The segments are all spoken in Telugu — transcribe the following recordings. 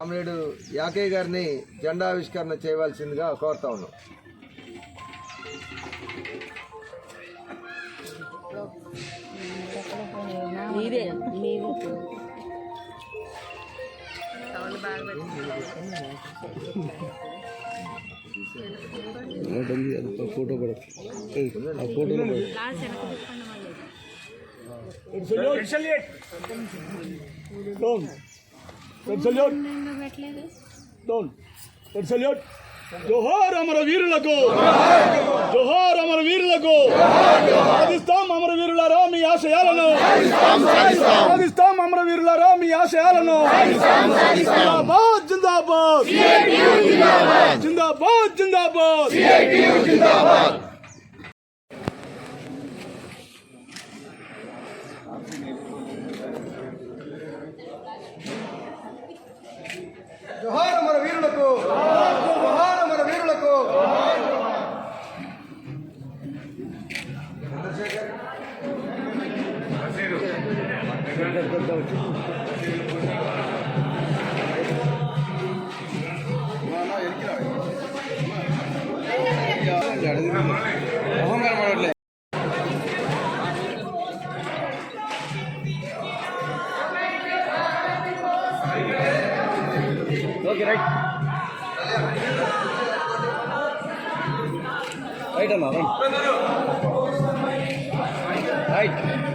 కామ్రేడు యాకయ్య గారిని జెండా ఆవిష్కరణ చేయవలసిందిగా కోరుతా ఉన్నాం. ఫోటో ఫోటోలో డౌన్ సల్యూట్ జోహార్ అమర వీరులకు జోహార్ అమర వీరులకు సాధిస్తాం అమర వీరులారా మీ ఆశయాలను సాధిస్తాం అమర వీరులారా మీ ఆశయాలను జిందాబాద్ జిందాబాద్ జిందాబాద్ జిందాబాద్ జోహార్ మొహం కనపడట్లే ఓకే రైట్. రైట్ అమ్మా రైట్ ఆశయాల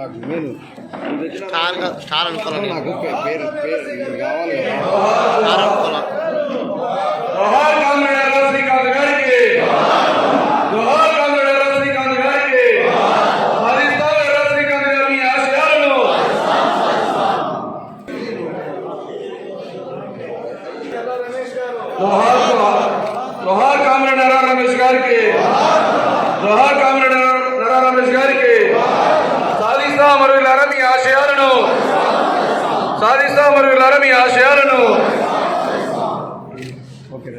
నాకు నేను నువ్వు తెచ్చిన నాకు పే- పేరు పేరు ఇది కావాలి కదా జోహార్ కామ్రేడ్ శ్రీకాంత్ గారికి జోహార్ కామ్రేడ్ శ్రీకాంత్ గారికి సాధిస్తాం శ్రీకాంత్ గారి మీ ఆశయాలను జోహార్ జోహార్ కామ్రేడ్ నరా రమేష్ గారికి జోహార్ కామ్రేడ్ నరా రమేష్ గారికి సాధిస్తాం మరుగులారా మీ ఆశయాలను సాధిస్తాం మరుగులారా మీ ఆశయాలను ఓకే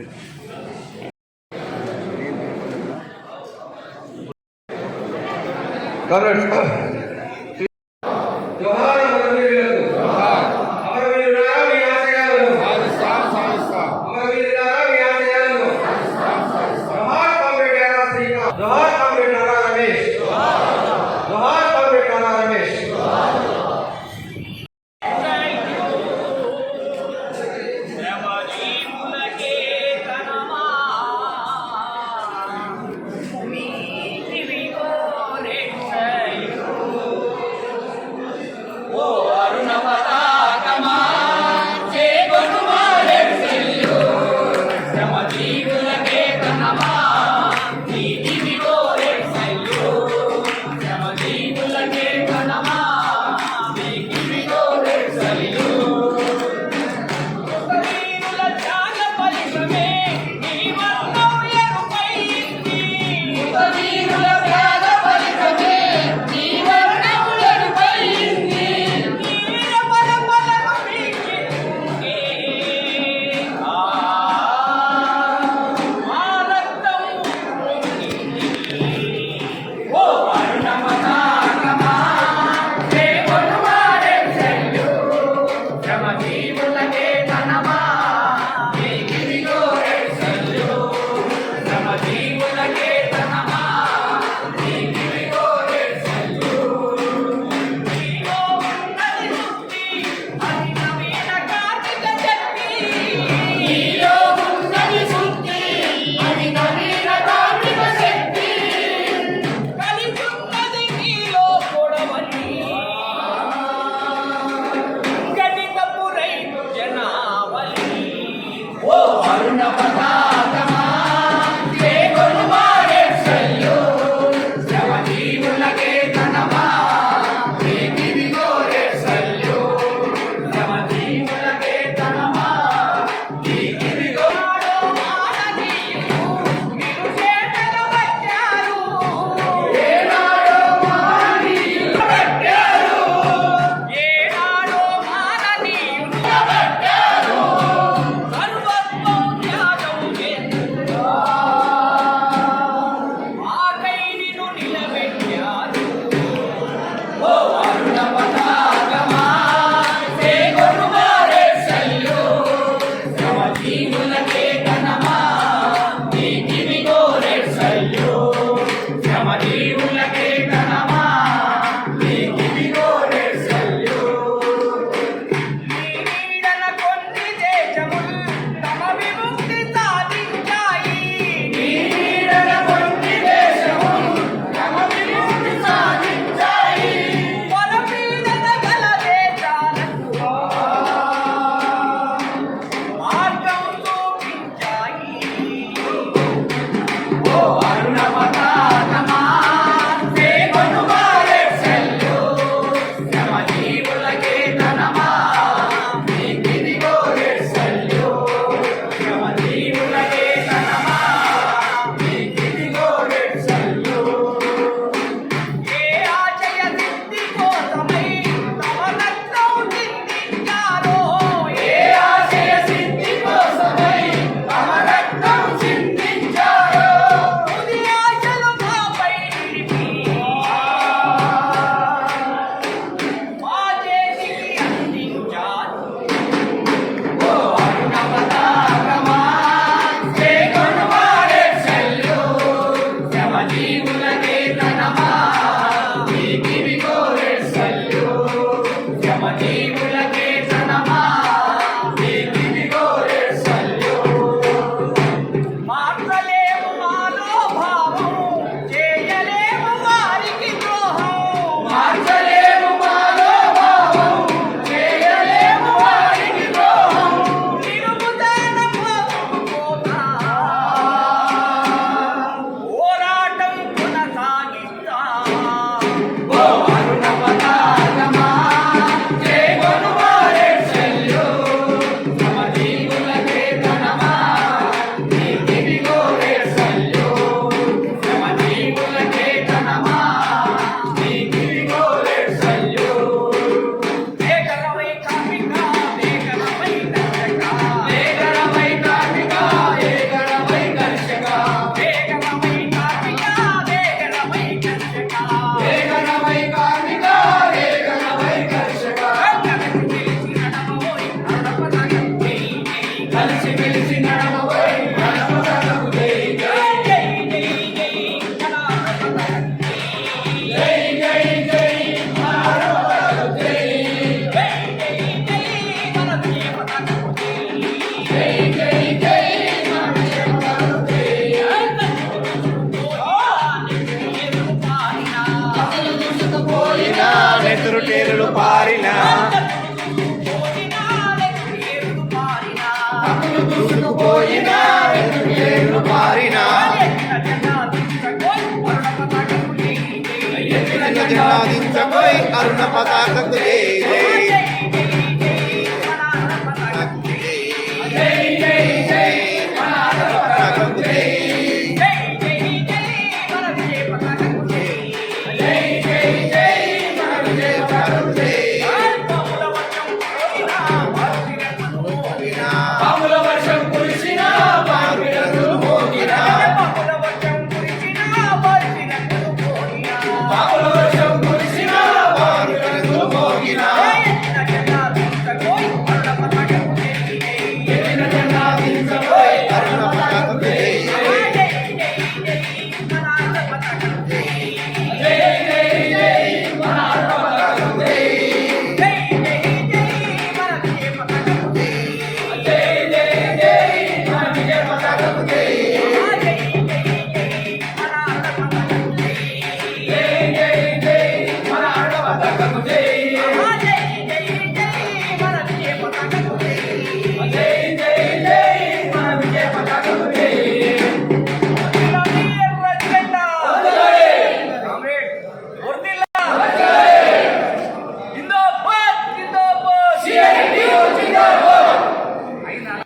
జనాదించబోయ్ అరుణ పతాకకు జై జై.